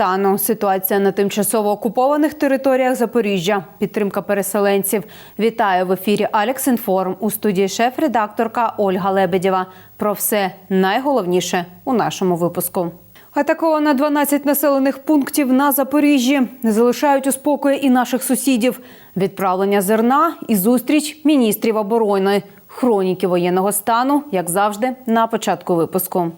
Хроніки стану, ситуація на тимчасово окупованих територіях Запоріжжя, підтримка переселенців. Вітаю в ефірі Алекс Інформ у студії шеф-редакторка Ольга Лебедєва. Про все найголовніше у нашому випуску. Атаковано 12 населених пунктів на Запоріжжі. Не залишають у спокої і наших сусідів. Відправлення зерна і зустріч міністрів оборони. Хроніки воєнного стану, як завжди, на початку випуску.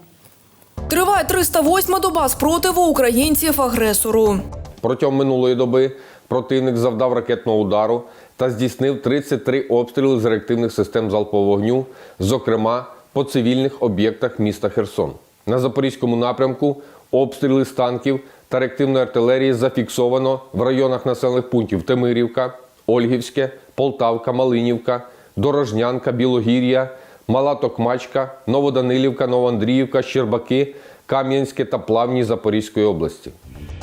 Триває 308 доба спротиву українців агресору. Протягом минулої доби противник завдав ракетного удару та здійснив 33 обстріли з реактивних систем залпового вогню, зокрема по цивільних об'єктах міста Херсон. На запорізькому напрямку обстріли з танків та реактивної артилерії зафіксовано в районах населених пунктів Темирівка, Ольгівське, Полтавка, Малинівка, Дорожнянка, Білогір'я, Мала Токмачка, Новоданилівка, Новоандріївка, Щербаки, Кам'янське та Плавні Запорізької області.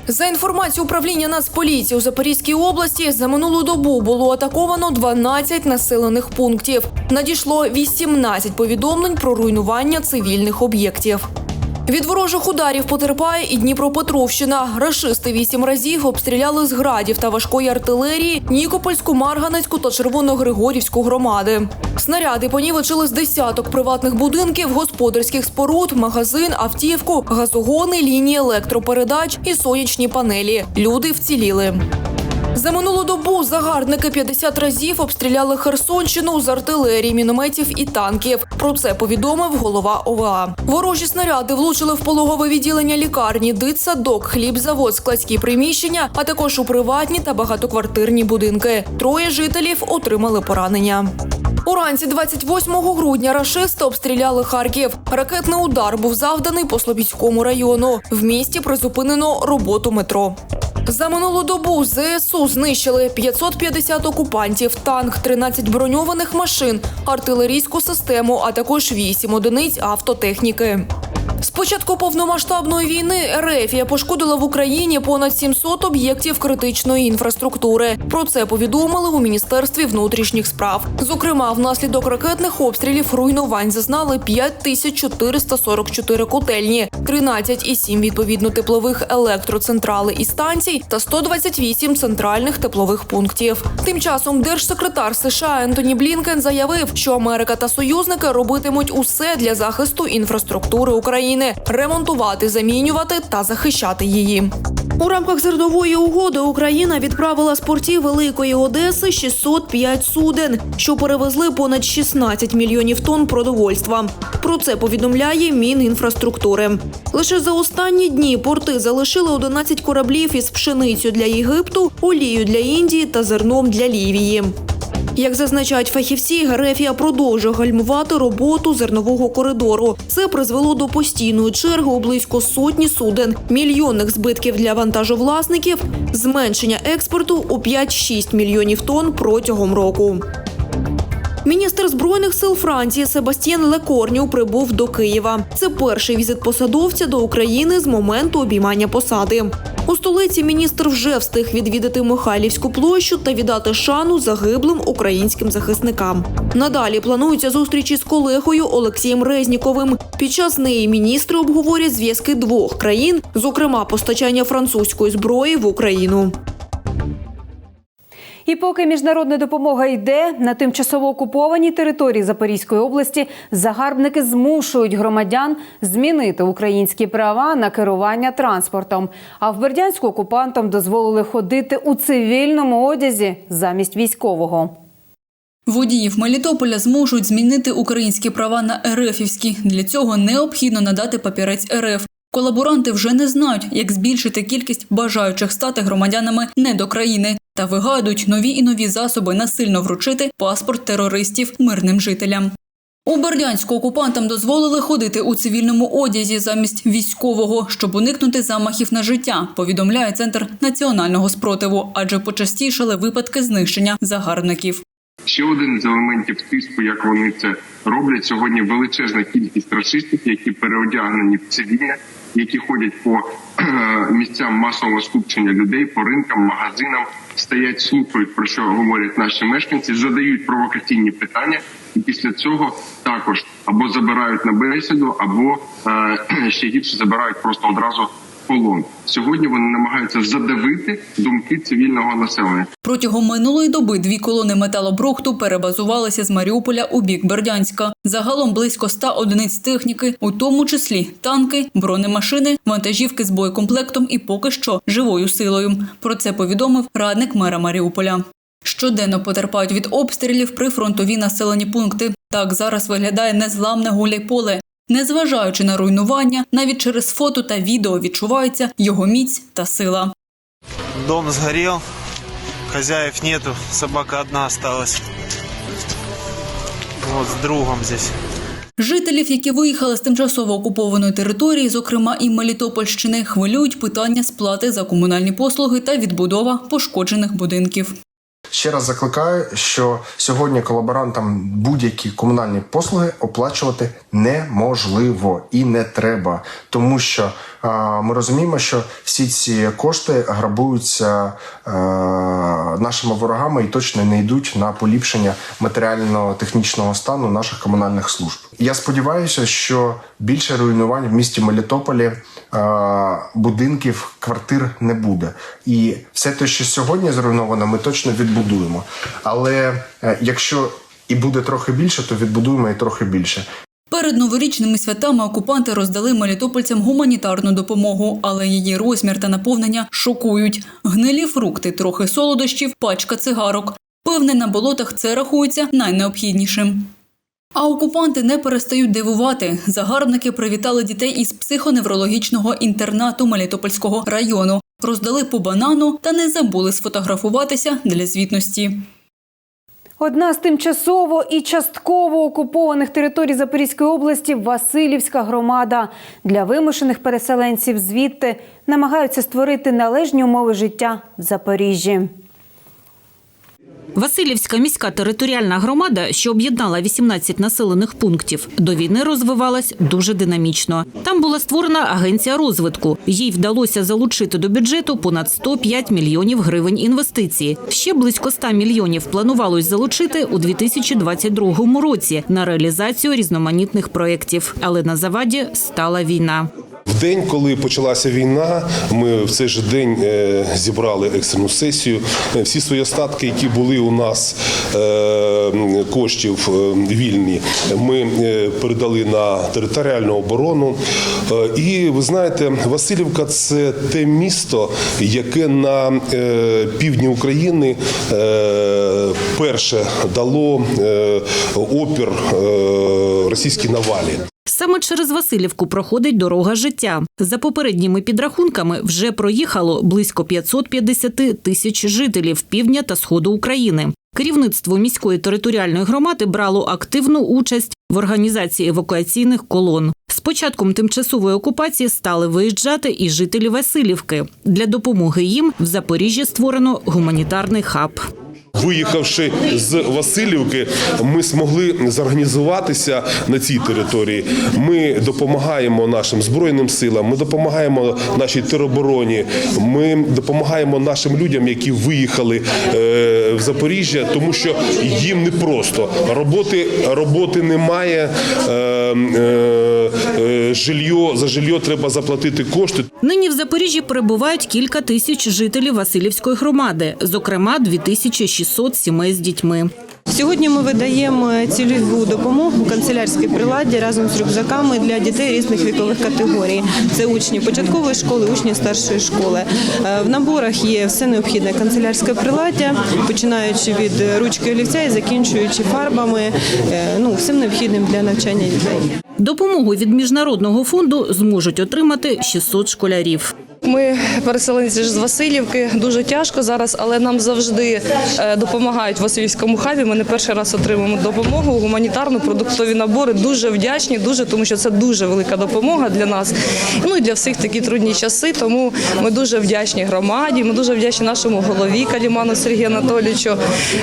За інформацією управління Нацполіції у Запорізькій області, за минулу добу було атаковано 12 населених пунктів. Надійшло 18 повідомлень про руйнування цивільних об'єктів. Від ворожих ударів потерпає і Дніпропетровщина. Рашисти вісім разів обстріляли з градів та важкої артилерії Нікопольську, Марганецьку та Червоногригорівську громади. Снаряди понівечили з десяток приватних будинків, господарських споруд, магазин, автівку, газогони, лінії електропередач і сонячні панелі. Люди вціліли. За минулу добу загарбники 50 разів обстріляли Херсонщину з артилерії, мінометів і танків. Про це повідомив голова ОВА. Ворожі снаряди влучили в пологове відділення лікарні, дитсадок, хлібзавод, складські приміщення, а також у приватні та багатоквартирні будинки. Троє жителів отримали поранення. Уранці 28 грудня рашисти обстріляли Харків. Ракетний удар був завданий по Слобідському району. В місті призупинено роботу метро. За минулу добу ЗСУ знищили 550 окупантів, танк, 13 броньованих машин, артилерійську систему, а також 8 одиниць автотехніки. З початку повномасштабної війни Ерефія пошкодила в Україні понад 700 об'єктів критичної інфраструктури. Про це повідомили у міністерстві внутрішніх справ. Зокрема, внаслідок ракетних обстрілів руйнувань зазнали 5444 котельні, 13,7 відповідно теплових електроцентрали і станцій та 128 центральних теплових пунктів. Тим часом держсекретар США Ентоні Блінкен заявив, що Америка та союзники робитимуть усе для захисту інфраструктури України, ремонтувати, замінювати та захищати її. У рамках зернової угоди Україна відправила з портів Великої Одеси 605 суден, що перевезли понад 16 мільйонів тонн продовольства. Про це повідомляє Мінінфраструктури. Лише за останні дні порти залишили 11 кораблів із пшеницю для Єгипту, олію для Індії та зерном для Лівії. Як зазначають фахівці, Грефія продовжує гальмувати роботу зернового коридору. Це призвело до постійної черги у близько сотні суден, мільйонних збитків для вантажовласників, зменшення експорту у 5-6 мільйонів тонн протягом року. Міністр збройних сил Франції Себастьєн Лекорню прибув до Києва. Це перший візит посадовця до України з моменту обіймання посади. У столиці міністр вже встиг відвідати Михайлівську площу та віддати шану загиблим українським захисникам. Надалі плануються зустрічі з колегою Олексієм Резніковим. Під час неї міністри обговорять зв'язки двох країн, зокрема постачання французької зброї в Україну. І поки міжнародна допомога йде на тимчасово окупованій території Запорізької області, загарбники змушують громадян змінити українські права на керування транспортом. А в Бердянську окупантам дозволили ходити у цивільному одязі замість військового. Водіїв Мелітополя зможуть змінити українські права на РФівські. Для цього необхідно надати папірець РФ. Колаборанти вже не знають, як збільшити кількість бажаючих стати громадянами не до країни та вигадують нові і нові засоби насильно вручити паспорт терористів мирним жителям. У Бердянську окупантам дозволили ходити у цивільному одязі замість військового, щоб уникнути замахів на життя. Повідомляє центр національного спротиву, адже почастішали випадки знищення загарбників. Ще один з елементів тиску, як вони це роблять сьогодні. Величезна кількість расистів, які переодягнені в цивільне, які ходять по місцям масового скупчення людей, по ринкам, магазинам, стоять, слухають про що говорять наші мешканці, задають провокаційні питання, і після цього також або забирають на бесіду, або е, ще гірше забирають просто одразу полон. Сьогодні вони намагаються задавити думки цивільного населення. Протягом минулої доби дві колони металобрухту перебазувалися з Маріуполя у бік Бердянська. Загалом близько ста одиниць техніки, у тому числі танки, бронемашини, вантажівки з боєкомплектом і поки що живою силою. Про це повідомив радник мера Маріуполя. Щоденно потерпають від обстрілів прифронтові населені пункти. Так зараз виглядає незламне гуляйполе. Незважаючи на руйнування, навіть через фото та відео відчувається його міць та сила. Дом сгорел, хозяев нету, собака одна осталась. Вот с другом здесь. Жителів, які виїхали з тимчасово окупованої території, зокрема і Мелітопольщини, хвилюють питання сплати за комунальні послуги та відбудова пошкоджених будинків. Ще раз закликаю, що сьогодні колаборантам будь-які комунальні послуги оплачувати неможливо і не треба, тому що а, ми розуміємо, що всі ці кошти грабуються а, нашими ворогами і точно не йдуть на поліпшення матеріально-технічного стану наших комунальних служб. Я сподіваюся, що більше руйнувань в місті Мелітополі будинків, квартир не буде. І все те, що сьогодні зруйновано, ми точно відбудуємо. Але е, якщо і буде трохи більше, то відбудуємо і трохи більше. Перед новорічними святами окупанти роздали мелітопольцям гуманітарну допомогу, але її розмір та наповнення шокують. Гнилі фрукти, трохи солодощів, пачка цигарок. Певне, на болотах це рахується найнеобхіднішим. А окупанти не перестають дивувати. Загарбники привітали дітей із психоневрологічного інтернату Мелітопольського району, роздали по банану та не забули сфотографуватися для звітності. Одна з тимчасово і частково окупованих територій Запорізької області Васильівська громада. Для вимушених переселенців звідти намагаються створити належні умови життя в Запоріжжі. Васильівська міська територіальна громада, що об'єднала 18 населених пунктів, до війни розвивалась дуже динамічно. Там була створена агенція розвитку. Їй вдалося залучити до бюджету понад 105 мільйонів гривень інвестицій. Ще близько 100 мільйонів планувалось залучити у 2022 році на реалізацію різноманітних проєктів. Але на заваді стала війна. В день, коли почалася війна, ми в цей же день е, зібрали екстрену сесію. Е, Всі свої остатки, які були у нас е, коштів вільні, ми передали на територіальну оборону. І ви знаєте, Васильівка це те місто, яке на півдні України перше дало опір російській навалі. Саме через Васильівку проходить дорога життя. За попередніми підрахунками вже проїхало близько 550 тисяч жителів півдня та сходу України. Керівництво міської територіальної громади брало активну участь в організації евакуаційних колон. З початком тимчасової окупації стали виїжджати і жителі Васильівки. Для допомоги їм в Запоріжжі створено гуманітарний хаб. Виїхавши з Васильівки, ми змогли зорганізуватися на цій території. Ми допомагаємо нашим збройним силам, ми допомагаємо нашій теробороні, ми допомагаємо нашим людям, які виїхали е, в Запоріжжя, тому що їм непросто. Роботи, роботи немає. Жилье, за жилье треба заплатити кошти. Нині в Запоріжжі перебувають кілька тисяч жителів Васильівської громади, зокрема 2600 сімей з дітьми. Сьогодні ми видаємо цільову допомогу канцелярські приладдя разом з рюкзаками для дітей різних вікових категорій. Це учні початкової школи, учні старшої школи. Е, В наборах є все необхідне канцелярське приладдя, починаючи від ручки олівця і закінчуючи фарбами, е, ну всім необхідним для навчання дітей. Допомогу від міжнародного фонду зможуть отримати 600 школярів. Ми переселенці з Васильівки. Дуже тяжко зараз, але нам завжди е, допомагають в Васильівському хабі. Ми не перший раз отримуємо допомогу, гуманітарну, продуктові набори. Дуже вдячні, дуже тому що це дуже велика допомога для нас. Ну і для всіх такі трудні часи. Тому ми дуже вдячні громаді. Ми дуже вдячні нашому голові Каліману Сергію Анатолійовичу.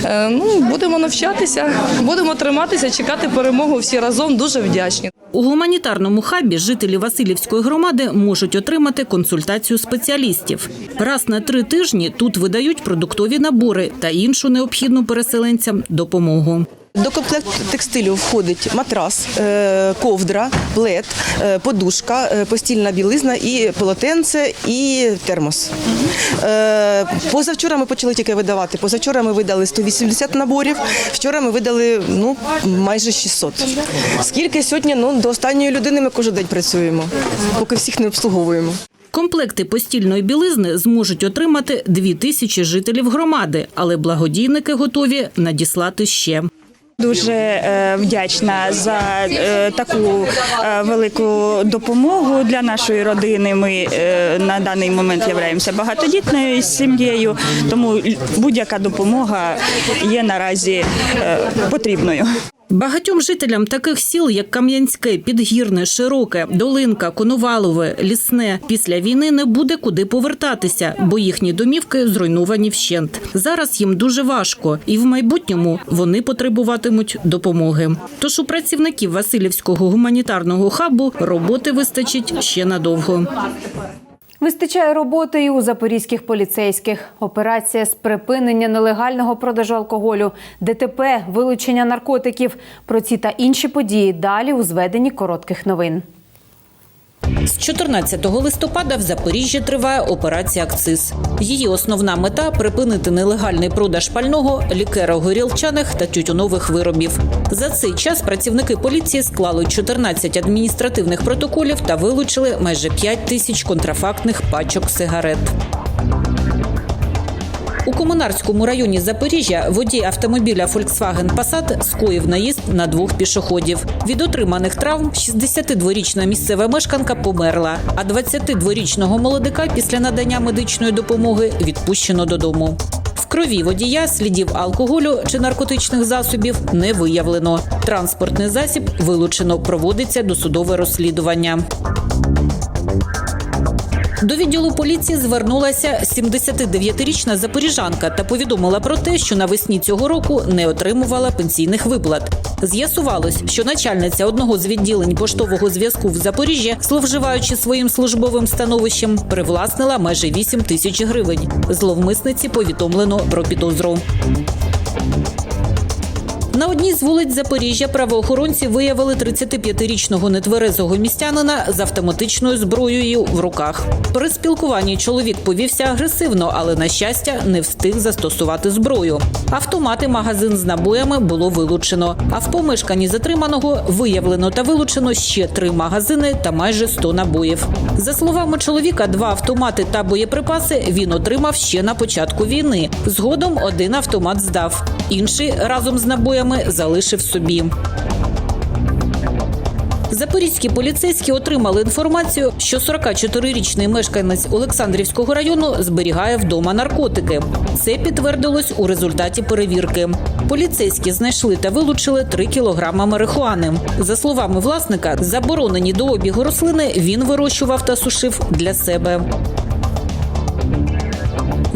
Е, Ну будемо навчатися, будемо триматися, чекати перемогу всі разом. Дуже вдячні. У гуманітарному хабі жителі Васильівської громади можуть отримати консультацію спеціалістів. Раз на три тижні тут видають продуктові набори та іншу необхідну переселенцям допомогу. До комплекту текстилю входить матрас, е, ковдра, плед, е, подушка, е, постільна білизна і полотенце, і термос. Позавчора ми почали тільки видавати. Позавчора ми видали 180 наборів. Вчора ми видали ну майже 600. Скільки сьогодні? Ну до останньої людини ми кожен день працюємо, поки всіх не обслуговуємо. Комплекти постільної білизни зможуть отримати дві тисячі жителів громади, але благодійники готові надіслати ще. Дуже е, вдячна за е, таку е, велику допомогу для нашої родини. Ми на даний момент являємося багатодітною сім'єю, тому будь-яка допомога є наразі потрібною. Багатьом жителям таких сіл, як Кам'янське, Підгірне, Широке, Долинка, Коновалове, Лісне, після війни не буде куди повертатися, бо їхні домівки зруйновані вщент. Зараз їм дуже важко, і в майбутньому вони потребуватимуть допомоги. Тож у працівників Васильівського гуманітарного хабу роботи вистачить ще надовго. Вистачає роботи і у запорізьких поліцейських. Операція з припинення нелегального продажу алкоголю, ДТП, вилучення наркотиків. Про ці та інші події далі у зведенні коротких новин. З 14 листопада в Запоріжжі триває операція «Акциз». Її основна мета припинити нелегальний продаж пального, лікеро-горілчаних та тютюнових виробів. За цей час працівники поліції склали 14 адміністративних протоколів та вилучили майже 5 тисяч контрафактних пачок сигарет. У Комунарському районі Запоріжжя водій автомобіля Volkswagen Passat скоїв наїзд на двох пішоходів. Від отриманих травм 62-річна місцева мешканка померла, а 22-річного молодика після надання медичної допомоги відпущено додому. В крові водія слідів алкоголю чи наркотичних засобів не виявлено. Транспортний засіб вилучено. Проводиться досудове розслідування. До відділу поліції звернулася 79-річна запоріжанка та повідомила про те, що навесні цього року не отримувала пенсійних виплат. З'ясувалось, що начальниця одного з відділень поштового зв'язку в Запоріжжі, зловживаючи своїм службовим становищем, привласнила майже 8 тисяч гривень. Зловмисниці повідомлено про підозру. На одній з вулиць Запоріжжя правоохоронці виявили 35-річного нетверезого містянина з автоматичною зброєю в руках. При спілкуванні чоловік повівся агресивно, але на щастя не встиг застосувати зброю. Автомати магазин з набоями було вилучено. А в помешканні затриманого виявлено та вилучено ще три магазини та майже 100 набоїв. За словами чоловіка, два автомати та боєприпаси він отримав ще на початку війни. Згодом один автомат здав, інший разом з набоями залишив собі. Запорізькі поліцейські отримали інформацію, що 44-річний мешканець Олександрівського району зберігає вдома наркотики. Це підтвердилось у результаті перевірки. Поліцейські знайшли та вилучили 3 кілограма марихуани. За словами власника, заборонені до обігу рослини він вирощував та сушив для себе.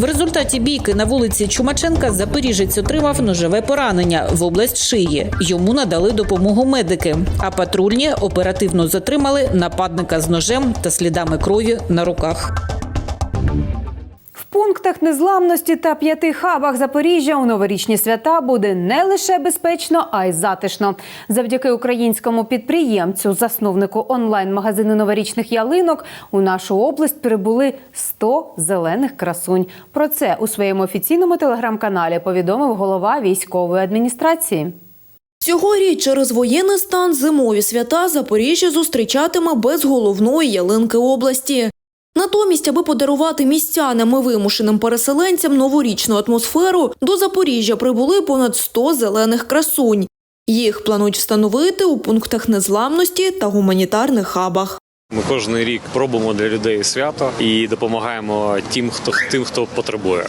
В результаті бійки на вулиці Чумаченка Запоріжець отримав ножеве поранення в область шиї. Йому надали допомогу медики, а патрульні оперативно затримали нападника з ножем та слідами крові на руках. Пунктах незламності та п'яти хабах Запоріжжя у новорічні свята буде не лише безпечно, а й затишно. Завдяки українському підприємцю, засновнику онлайн-магазину новорічних ялинок, у нашу область прибули 100 зелених красунь. Про це у своєму офіційному телеграм-каналі повідомив голова військової адміністрації. Цьогоріч через воєнний стан зимові свята Запоріжжя зустрічатиме без головної ялинки області. Натомість, аби подарувати містянам і вимушеним переселенцям новорічну атмосферу, до Запоріжжя прибули понад 100 зелених красунь. Їх планують встановити у пунктах незламності та гуманітарних хабах. Ми кожен рік пробуємо для людей свято і допомагаємо тим, хто тим, хто потребує.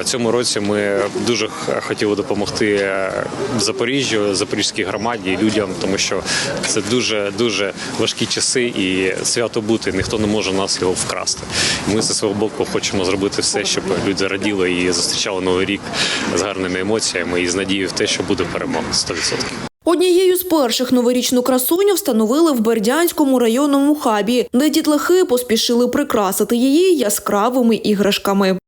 В цьому році ми дуже хотіли допомогти е, Запоріжжю, Запорізькій громаді, людям, тому що це дуже дуже важкі часи, і свято бути ніхто не може нас його вкрасти. Ми зі свого боку хочемо зробити все, щоб люди раділи і зустрічали новий рік з гарними емоціями і з надією в те, що буде перемога 100%. Однією з перших новорічну красуню встановили в Бердянському районному хабі, де дітлахи поспішили прикрасити її яскравими іграшками.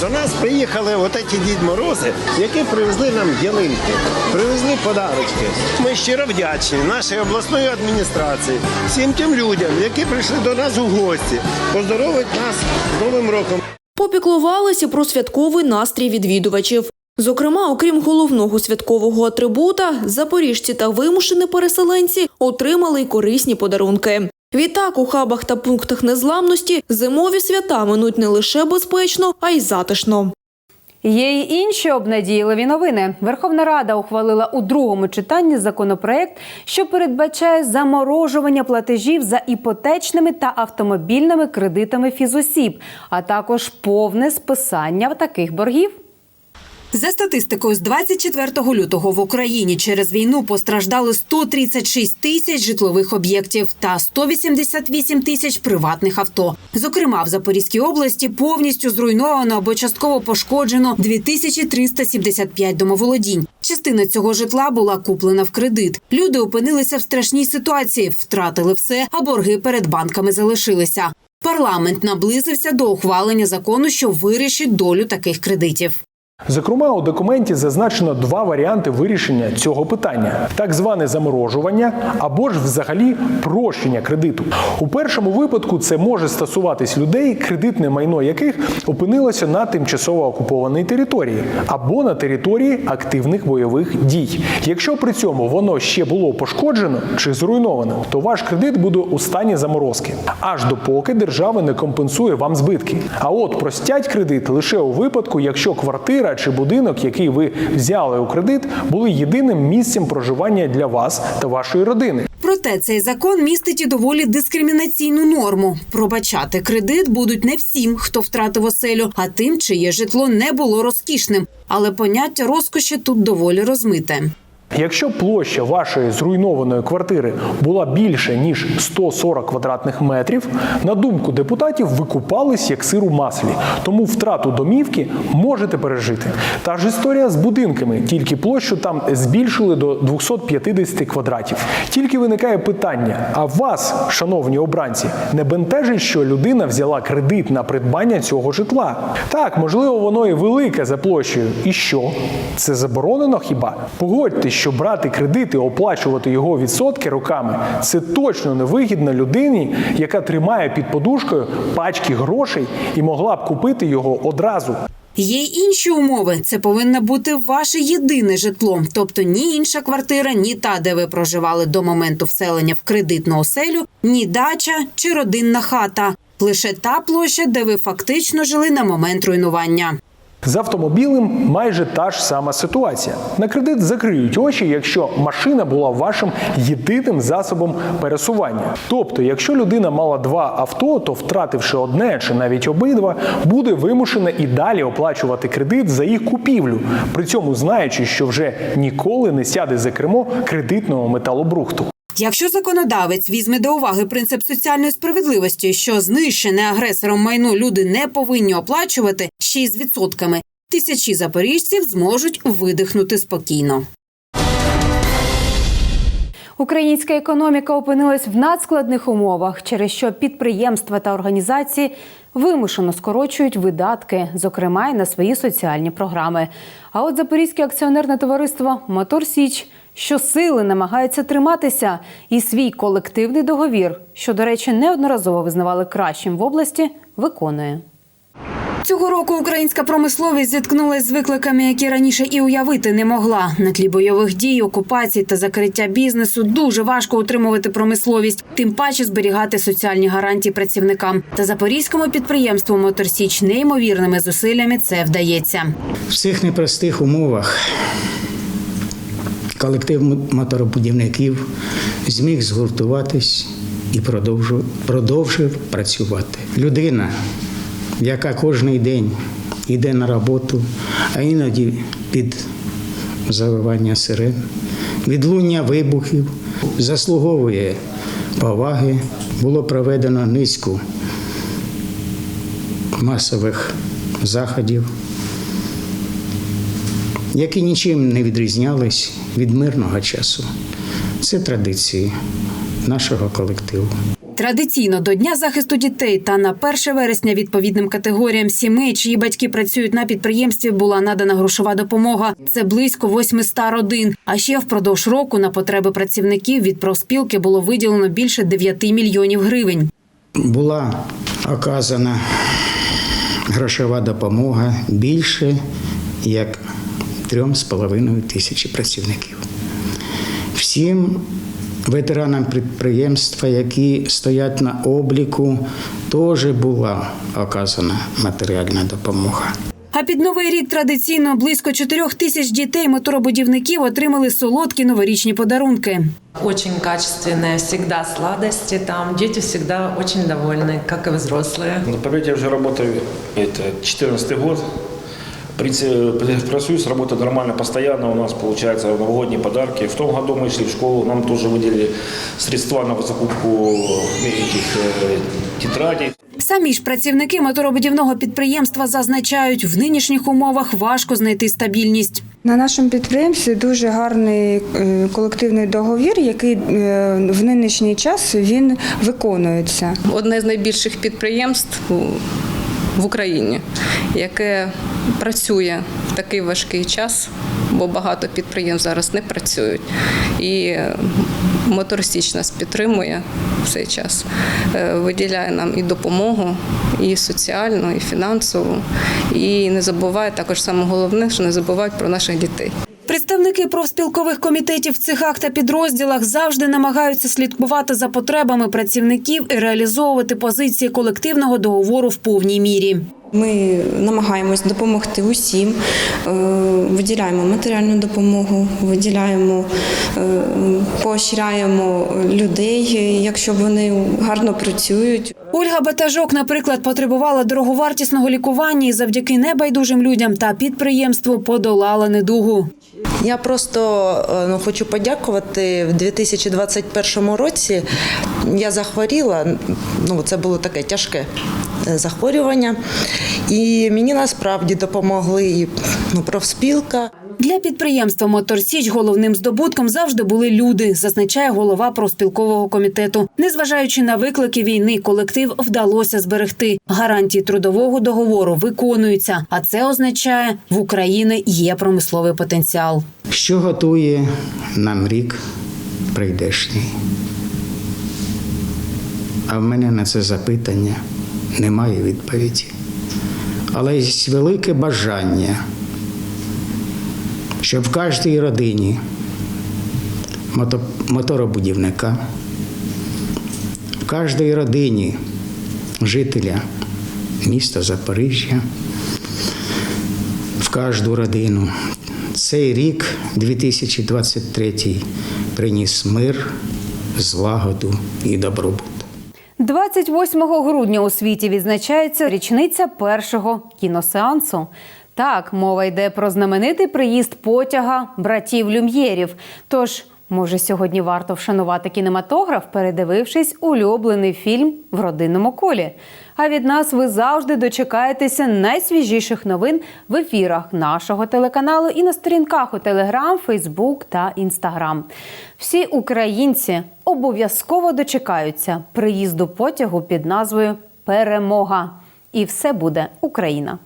До нас приїхали от ці Дід Морози, які привезли нам ялинки, привезли подарочки. Ми щиро вдячні нашій обласної адміністрації, всім тим людям, які прийшли до нас у гості, поздоровить нас з Новим роком. Попіклувалися про святковий настрій відвідувачів. Зокрема, окрім головного святкового атрибута, запоріжці та вимушені переселенці отримали й корисні подарунки. Відтак у хабах та пунктах незламності зимові свята минуть не лише безпечно, а й затишно. Є й інші обнадійливі новини. Верховна Рада ухвалила у другому читанні законопроект, що передбачає заморожування платежів за іпотечними та автомобільними кредитами фізосіб, а також повне списання таких боргів. За статистикою, з 24 лютого в Україні через війну постраждали 136 тисяч житлових об'єктів та 188 тисяч приватних авто. Зокрема, в Запорізькій області повністю зруйновано або частково пошкоджено 2375 домоволодінь. Частина цього житла була куплена в кредит. Люди опинилися в страшній ситуації, втратили все, а борги перед банками залишилися. Парламент наблизився до ухвалення закону, що вирішить долю таких кредитів. Зокрема, у документі зазначено два варіанти вирішення цього питання: так зване заморожування або ж взагалі прощення кредиту. У першому випадку це може стосуватись людей, кредитне майно яких опинилося на тимчасово окупованій території або на території активних бойових дій. Якщо при цьому воно ще було пошкоджено чи зруйновано, то ваш кредит буде у стані заморозки, аж допоки держава не компенсує вам збитки. А от простять кредит лише у випадку, якщо квартира чи будинок, який ви взяли у кредит, були єдиним місцем проживання для вас та вашої родини. Проте цей закон містить і доволі дискримінаційну норму. Пробачати кредит будуть не всім, хто втратив оселю, а тим, чиє житло не було розкішним. Але поняття розкоші тут доволі розмите. Якщо площа вашої зруйнованої квартири була більше ніж 140 квадратних метрів, на думку депутатів, ви купались як сир у маслі, тому втрату домівки можете пережити. Та ж історія з будинками, тільки площу там збільшили до 250 квадратів. Тільки виникає питання: а вас, шановні обранці, не бентежить, що людина взяла кредит на придбання цього житла? Так, можливо, воно і велике за площею. І що? Це заборонено хіба? Погодьтесь, що брати кредит і оплачувати його відсотки роками це точно невигідно людині, яка тримає під подушкою пачки грошей і могла б купити його одразу. Є й інші умови. Це повинно бути ваше єдине житло, тобто ні інша квартира, ні та, де ви проживали до моменту вселення в кредитну оселю, ні дача чи родинна хата. Лише та площа, де ви фактично жили на момент руйнування. З автомобілем майже та ж сама ситуація. На кредит закриють очі, якщо машина була вашим єдиним засобом пересування. Тобто, якщо людина мала два авто, то втративши одне чи навіть обидва, буде вимушена і далі оплачувати кредит за їх купівлю, при цьому знаючи, що вже ніколи не сяде за кермо кредитного металобрухту. Якщо законодавець візьме до уваги принцип соціальної справедливості, що знищене агресором майно люди не повинні оплачувати ще й з відсотками, тисячі запоріжців зможуть видихнути спокійно. Українська економіка опинилась в надскладних умовах, через що підприємства та організації вимушено скорочують видатки, зокрема й на свої соціальні програми. А от Запорізьке акціонерне товариство Мотор Січ щосили намагається триматися і свій колективний договір, що, до речі, неодноразово визнавали кращим в області, виконує. Цього року українська промисловість зіткнулася з викликами, які раніше і уявити не могла. На тлі бойових дій, окупацій та закриття бізнесу дуже важко утримувати промисловість, тим паче зберігати соціальні гарантії працівникам. Та запорізькому підприємству Моторсіч неймовірними зусиллями це вдається. В цих непростих умовах колектив моторобудівників зміг згуртуватись і продовжив, продовжив працювати. Людина, яка кожен день йде на роботу, а іноді під завивання сирен, відлуння вибухів, заслуговує поваги. Було проведено низку масових заходів, які нічим не відрізнялись від мирного часу. Це традиції нашого колективу. Традиційно до Дня захисту дітей та на 1 вересня відповідним категоріям сімей, чиї батьки працюють на підприємстві, була надана грошова допомога. Це близько 800 родин. А ще впродовж року на потреби працівників від профспілки було виділено більше 9 мільйонів гривень. Була оказана грошова допомога більше як 3,5 тисячі працівників. Всім ветеранам підприємства, які стоять на обліку, теж була оказана матеріальна допомога. А під новий рік традиційно близько 4 тисяч дітей моторобудівників отримали солодкі новорічні подарунки. Очень качественные всегда сладости там. Дети всегда очень довольны, как и взрослые. На предприятии я уже работаю, это 14 год. В принципе, профсоюз работает нормально, постоянно. У нас получается новогодние подарки. В том году мы шли в школу, нам тоже выделили средства на закупку этих э, тетрадей. Самі ж працівники моторобудівного підприємства зазначають, в нинішніх умовах важко знайти стабільність. На нашому підприємстві дуже гарний е, колективний договір, який е, в нинішній час він виконується. Одне з найбільших підприємств у- в Україні, яке працює в такий важкий час, бо багато підприємств зараз не працюють. І Моторсіч нас підтримує в цей час, Е, виділяє нам і допомогу, і соціальну, і фінансову. І не забуває також саме головне, що не забувають про наших дітей. Представники профспілкових комітетів в цехах та підрозділах завжди намагаються слідкувати за потребами працівників і реалізовувати позиції колективного договору в повній мірі. Ми намагаємось допомогти усім, е, виділяємо матеріальну допомогу, виділяємо, е, поощряємо людей, якщо вони гарно працюють. Ольга Батажок, наприклад, потребувала дороговартісного лікування і завдяки небайдужим людям та підприємству подолала недугу. Я просто е, ну, хочу подякувати. В 2021 році я захворіла. Ну, це було таке тяжке е, захворювання. І мені насправді допомогли і ну, профспілка. Для підприємства Моторсіч головним здобутком завжди були люди, зазначає голова профспілкового комітету. Незважаючи на виклики війни, колектив вдалося зберегти. Гарантії трудового договору виконуються, а це означає, в Україні є промисловий потенціал. Що готує нам рік прийдешній? А в мене на це запитання немає відповіді. Але є велике бажання, щоб в кожній родині моторобудівника, в кожній родині жителя міста Запоріжжя, в кожну родину. Цей рік, 2023, приніс мир, злагоду і добробут. 28 грудня у світі відзначається річниця першого кіносеансу. Так, мова йде про знаменитий приїзд потяга братів Люм'єрів. Тож, може, сьогодні варто вшанувати кінематограф, передивившись улюблений фільм в родинному колі. А від нас ви завжди дочекаєтеся найсвіжіших новин в ефірах нашого телеканалу і на сторінках у Телеграм, Фейсбук та Інстаграм. Всі українці обов'язково дочекаються приїзду потягу під назвою Перемога. І все буде Україна.